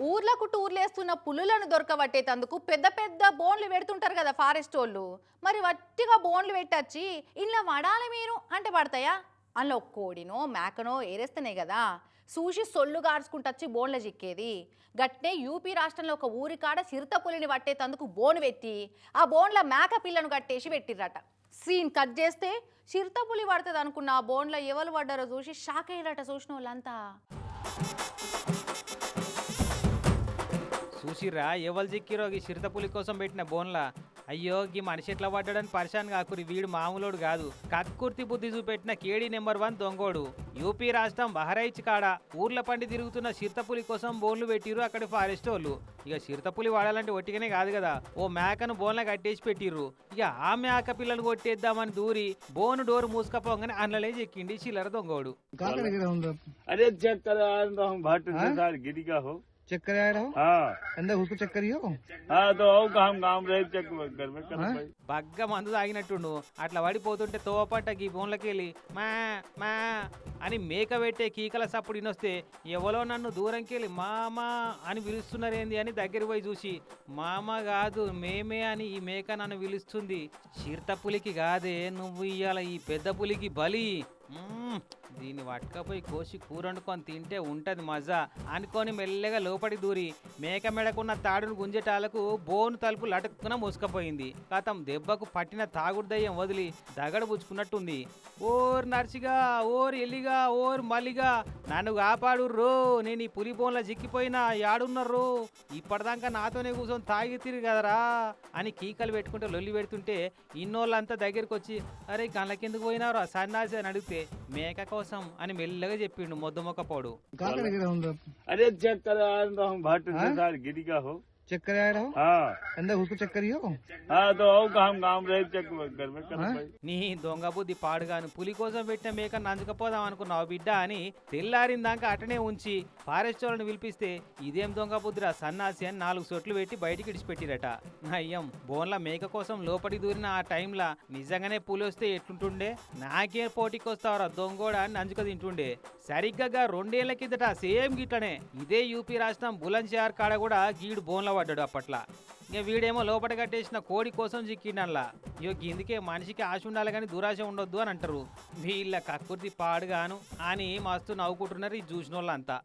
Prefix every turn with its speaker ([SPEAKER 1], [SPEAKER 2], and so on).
[SPEAKER 1] ఊర్లకు టూర్లేస్తున్న పులులను దొరకబట్టేటందుకు పెద్ద పెద్ద బోన్లు పెడుతుంటారు కదా ఫారెస్ట్ వాళ్ళు. మరి వట్టిగా బోన్లు పెట్టచ్చి ఇంట్లో వడాలి మీరు అంటే పడతాయా? అందులో కోడినో మేకనో ఏరేస్తేనే కదా. చూసి సొల్లు గార్చుకుంటచ్చి బోన్ల చిక్కేది. గట్టే యూపీ రాష్ట్రంలో ఒక ఊరి కాడ చిరుత పులిని పట్టేటందుకు బోను పెట్టి ఆ బోన్ల మేక పిల్లను కట్టేసి పెట్టిర్రట. సీన్ కట్ చేస్తే చిరుత పులి పడుతుంది అనుకున్న ఆ బోన్లో ఎవరు పడ్డారో చూసి షాక్ అయ్యారట చూసిన వాళ్ళంతా
[SPEAKER 2] చూసిర్రా? ఎవరు చిక్కిరో? ఈ చిరుతపులి కోసం పెట్టిన బోన్లా? అయ్యో గీ మనిషి ఎట్లా పడ్డాడని పరిశాన్ కాకురి వీడు మామూలోడు కాదు. కక్కుర్తి బుద్ధి చూపెట్టిన కేడీ నెంబర్ వన్ దొంగోడు. యూపీ రాష్ట్రం బహరైచ్ కాడ ఊర్ల పండి తిరుగుతున్న చిరుతపులి కోసం బోన్లు పెట్టిర్రు అక్కడి ఫారెస్ట్ వాళ్ళు. ఇక చిరుతపులి వాడాలంటే ఒట్టిగానే కాదు కదా. ఓ మేకను బోన్ల కట్టేసి పెట్టిర్రు. ఇక ఆ మేక పిల్లలు కొట్టేద్దామని దూరి బోను డోర్ మూసుకపోగానే అందులోనే చెక్కిండి చిల్లర దొంగోడు.
[SPEAKER 3] कहाँ कर गिरा हूँ
[SPEAKER 4] अरे चेक करा रहा हूँ भाट के साथ गिरी का हो
[SPEAKER 3] चेक कर आया रहा हूँ
[SPEAKER 4] हाँ
[SPEAKER 3] अंदर उसको चेक करियो
[SPEAKER 4] हाँ तो आओ काम काम रहे चेक घर में करो भाई
[SPEAKER 2] బగ్గ మందు తాగినట్టుండు అట్లా పడిపోతుంటే తోవపట్ట గీ బోన్లకెళ్ళి మా మా అని మేక పెట్టే కీకల సప్పుడు ఇనొస్తే ఎవరో నన్ను దూరంకెళ్ళి మామా అని పిలుస్తున్నారేంది అని దగ్గర పోయి చూసి మామ కాదు మేమే అని ఈ మేక నన్ను పిలుస్తుంది చిరుత పులికి కాదే నువ్వు ఇయ్యాల ఈ పెద్ద పులికి బలి మ్మ్. దీన్ని పట్టుకపోయి కోసి కూర వండుకొని తింటే ఉంటుంది మజా అనుకొని మెల్లగా లోపడి దూరి మేక మెడకున్న తాడును గుంజేటాలకు బోను తలుపు లటుక్కున మూసుకపోయింది. కాతం దెబ్బకు పట్టిన తాగుడు దయ్యం వదిలి దగడ పుచ్చుకున్నట్టుంది ఓర్ నర్సిగా ఓర్ ఎల్లిగా ఓర్ మల్లిగా నన్ను కాపాడు రో నేను ఈ పులి బోన్లో చిక్కిపోయినా యాడున్నర్రో ఇప్పటిదాకా నాతోనే కూర్చొని తాగి తిరిగి కదరా అని కీకలు పెట్టుకుంటే లొల్లి పెడుతుంటే ఇన్నోళ్ళంతా దగ్గరికి వచ్చి అరే గండ్లకెందుకు పోయినారు సన్నాసి అని అడిగితే మేక కోసం అని మెల్లగా చెప్పిండు మొద్దు
[SPEAKER 3] మొక్క చెక్క అదే
[SPEAKER 4] హో चेक करा रहा हूँ भाट के साथ गिरी का हो
[SPEAKER 3] चेक कर आया रहा हूँ
[SPEAKER 4] हाँ
[SPEAKER 3] अंदर उसको चेक करियो
[SPEAKER 4] हाँ तो आओ काम काम रहे चेक घर में करो भाई
[SPEAKER 2] నీ దొంగ బుద్ధి పాడుగాను పులి కోసం పెట్టిన మేక నంచుకపోదాం అనుకున్నావు బిడ్డ అని తెల్లారిందాక అటనే ఉంచి ఫారెస్ట్ వాళ్ళని పిలిపిస్తే ఇదేం దొంగ బుద్ధిరా సన్నాసి అని నాలుగు సొట్లు పెట్టి బయటికి ఇడిచిపెట్టిరట అయ్యం బోన్ల మేక కోసం లోపలి దూరిన ఆ టైంలా నిజంగానే పులి వస్తే ఎట్లుంటుండే నాకే పోటీకి వస్తావరా దొంగోడ అని నంచుక తింటుండే సరిగ్గా రెండేళ్ల కిందట సేమ్ గిట్లనే ఇదే యూపీ రాష్ట్రం బులంద్ కాడ కూడా గీడు బోన్ల పడ్డాడు అప్పట్లా. ఇక వీడేమో లోపల కట్టేసిన కోడి కోసం చిక్కిండల్లా ఇక ఇందుకే మనిషికి ఆశ ఉండాలి కానీ దురాశ ఉండొద్దు అని అంటారు. వీళ్ళ కక్కుర్తి పాడుగాను అని మస్తు నవ్వుకుంటున్నారు ఈ చూసిన వాళ్ళంతా